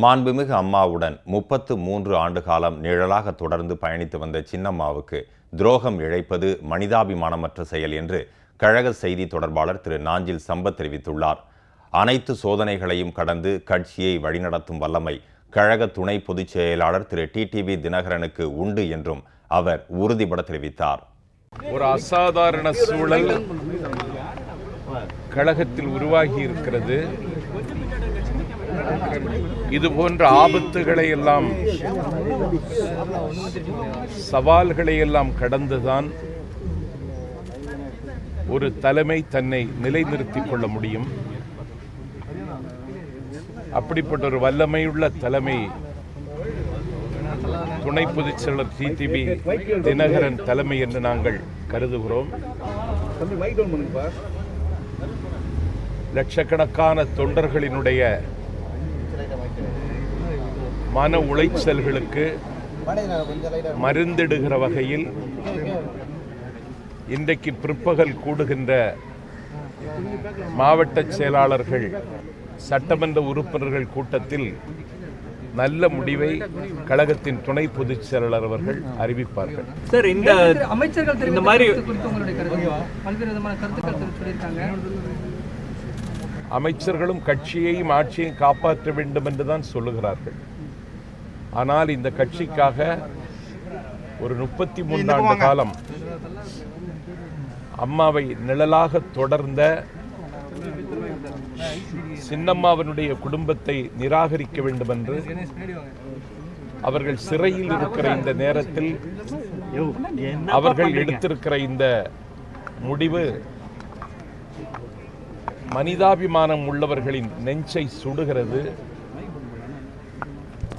மாண்புமிகு அம்மாவுடன் முப்பத்து மூன்று ஆண்டு காலம் நிழலாக தொடர்ந்து பயணித்து வந்த சின்னம்மாவுக்கு துரோகம் இழைப்பது மனிதாபிமானமற்ற செயல் என்று கழக செய்தி தொடர்பாளர் திரு. நாஞ்சில் சம்பத் தெரிவித்துள்ளார். அனைத்து சோதனைகளையும் கடந்து கட்சியை வழிநடத்தும் வல்லமை கழக துணை பொதுச் செயலாளர் திரு. டிடிவி தினகரனுக்கு உண்டு என்றும் அவர் உறுதிபட தெரிவித்தார். ஒரு அசாதாரண சூழல் கழகத்தில் உருவாகி இருக்கிறது. இது போன்ற ஆபத்துகளை எல்லாம் சவால்களை எல்லாம் கடந்துதான் ஒரு தலைமை தன்னை நிலைநிறுத்திக் கொள்ள முடியும். அப்படிப்பட்ட ஒரு வல்லமையுள்ள தலைமை துணை பொதுச் செயலர் டிடிவி தினகரன் தலைமை என்று நாங்கள் கருதுகிறோம். லட்சக்கணக்கான தொண்டர்களினுடைய மன உளைச்சல்களுக்கு மருந்திடுகிற வகையில் இன்றைக்கு பிற்பகல் கூடுகின்ற மாவட்ட செயலாளர்கள் சட்டமன்ற உறுப்பினர்கள் கூட்டத்தில் நல்ல முடிவை கழகத்தின் துணை பொதுச் செயலாளர் அவர்கள் அறிவிப்பார்கள். சார் இந்த அமைச்சர்கள் இந்த மாதிரி அமைச்சர்களும் கட்சியையும் ஆட்சியையும் காப்பாற்ற வேண்டும் என்றுதான் சொல்லுகிறார்கள். ஆனால் இந்த கட்சிக்காக ஒரு முப்பத்தி மூன்றாண்டு காலம் அம்மாவை நிழலாக தொடர்ந்த சின்னம்மாவனுடைய குடும்பத்தை நிராகரிக்க வேண்டும் என்று அவர்கள் சிறையில் இருக்கிற இந்த நேரத்தில் அவர்கள் எடுத்திருக்கிற இந்த முடிவு மனிதாபிமானம் உள்ளவர்களின் நெஞ்சை சுடுகிறது.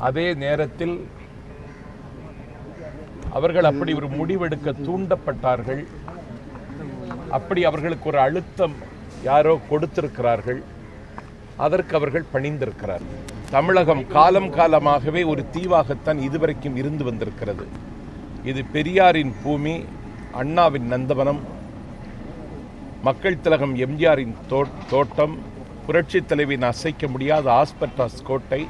அதே நேரத்தில் அவர்கள் அப்படி ஒரு முடிவெடுக்க தூண்டப்பட்டார்கள். அப்படி அவர்களுக்கு ஒரு அழுத்தம் யாரோ கொடுத்திருக்கிறார்கள். அதற்கு அவர்கள் பணிந்திருக்கிறார்கள். தமிழகம் காலம் காலமாகவே ஒரு தீவாகத்தான் இதுவரைக்கும் இருந்து வந்திருக்கிறது. இது பெரியாரின் பூமி அண்ணாவின் நந்தவனம் மக்கள் திலகம் எம்ஜிஆரின் தோட்டம் புரட்சித் தலைவின் அசைக்க முடியாத ஆஸ்பெட்டாஸ் கோட்டை